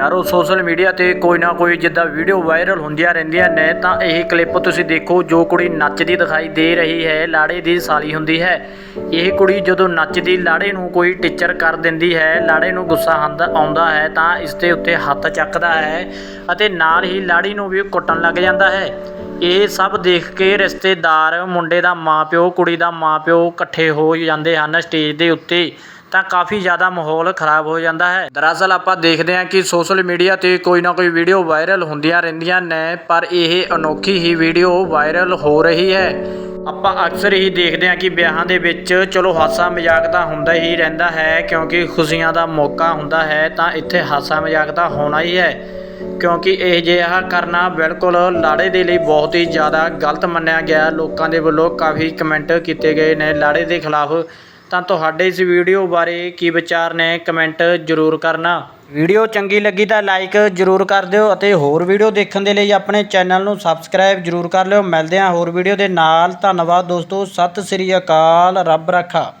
ਯਾਰੋ, social media ਤੇ ਕੋਈ ਨਾ ਕੋਈ ਜਿੱਦਾਂ ਵੀਡੀਓ ਵਾਇਰਲ ਹੁੰਦੀਆਂ ਰਹਿੰਦੀਆਂ ਨੇ, ਤਾਂ ਇਹ ਕਲਿੱਪ ਤੁਸੀਂ ਦੇਖੋ, ਜੋ ਕੁੜੀ ਨੱਚਦੀ ਦਿਖਾਈ ਦੇ ਰਹੀ ਹੈ, ਲਾੜੇ ਦੀ ਸਾਲੀ ਹੁੰਦੀ ਹੈ। ਇਹ ਕੁੜੀ ਜਦੋਂ ਨੱਚਦੀ, ਲਾੜੇ ਨੂੰ ਕੋਈ ਟੀਚਰ ਕਰ ਦਿੰਦੀ ਹੈ, ਲਾੜੇ ਨੂੰ ਗੁੱਸਾ ਆਂਦਾ ਆਉਂਦਾ ਹੈ, ਤਾਂ ਇਸ ਦੇ ਉੱਤੇ ਹੱਥ ਚੱਕਦਾ ਹੈ ਅਤੇ ਨਾਲ ਹੀ ਲਾੜੀ ਨੂੰ ਵੀ ਕੁੱਟਣ ਲੱਗ ਜਾਂਦਾ ਹੈ। ਇਹ ਸਭ ਦੇਖ ਕੇ ਰਿਸ਼ਤੇਦਾਰ, ਮੁੰਡੇ ਦਾ ਮਾਪਿਓ ਕੁੜੀ ਦਾ ਮਾਪਿਓ ਇਕੱਠੇ ਹੋ ਜਾਂਦੇ ਹਨ ਸਟੇਜ ਦੇ ਉੱਤੇ। ਤਾਂ ਕਾਫੀ ਜ਼ਿਆਦਾ ਮਾਹੌਲ ਖਰਾਬ ਹੋ ਜਾਂਦਾ ਹੈ। ਦਰਅਸਲ ਆਪਾਂ ਦੇਖਦੇ ਹਾਂ ਕਿ ਸੋਸ਼ਲ ਮੀਡੀਆ ਤੇ ਕੋਈ ਨਾ ਕੋਈ ਵੀਡੀਓ ਵਾਇਰਲ ਹੁੰਦੀਆਂ ਰਹਿੰਦੀਆਂ ਨੇ, ਪਰ ਇਹ ਅਨੋਖੀ ਹੀ ਵੀਡੀਓ ਵਾਇਰਲ ਹੋ ਰਹੀ ਹੈ। ਆਪਾਂ ਅਕਸਰ ਹੀ ਦੇਖਦੇ ਹਾਂ ਕਿ ਵਿਆਹਾਂ ਦੇ ਵਿੱਚ ਚਲੋ ਹਾਸਾ ਮਜ਼ਾਕ ਤਾਂ ਹੁੰਦਾ ਹੀ ਰਹਿੰਦਾ ਹੈ, ਕਿਉਂਕਿ ਖੁਸ਼ੀਆਂ ਦਾ ਮੌਕਾ ਹੁੰਦਾ ਹੈ ਤਾਂ ਇੱਥੇ ਹਾਸਾ ਮਜ਼ਾਕ ਤਾਂ ਹੋਣਾ ਹੀ ਹੈ। ਕਿਉਂਕਿ ਇਹ ਜਿਹਾ ਕਰਨਾ ਬਿਲਕੁਲ ਲਾੜੇ ਦੇ ਲਈ ਬਹੁਤ ਹੀ ਜ਼ਿਆਦਾ ਗਲਤ ਮੰਨਿਆ ਗਿਆ। ਲੋਕਾਂ ਦੇ ਵੱਲੋਂ ਕਾਫੀ ਕਮੈਂਟ ਕੀਤੇ ਗਏ ਨੇ ਲਾੜੇ ਦੇ ਖਿਲਾਫ। ਤਾਂ ਤੁਹਾਡੇ ਇਸ ਵੀਡੀਓ ਬਾਰੇ ਕੀ ਵਿਚਾਰ ਨੇ ਕਮੈਂਟ ਜ਼ਰੂਰ ਕਰਨਾ। ਵੀਡੀਓ ਚੰਗੀ ਲੱਗੀ ਤਾਂ ਲਾਈਕ ਜ਼ਰੂਰ ਕਰ ਦਿਓ ਅਤੇ ਹੋਰ ਵੀਡੀਓ ਦੇਖਣ ਦੇ ਲਈ ਆਪਣੇ ਚੈਨਲ ਨੂੰ ਸਬਸਕ੍ਰਾਈਬ ਜ਼ਰੂਰ ਕਰ ਲਿਓ। ਮਿਲਦੇ ਹਾਂ ਹੋਰ ਵੀਡੀਓ ਦੇ ਨਾਲ। ਧੰਨਵਾਦ ਦੋਸਤੋ। ਸਤਿ ਸ੍ਰੀ ਅਕਾਲ। ਰੱਬ ਰੱਖਾ।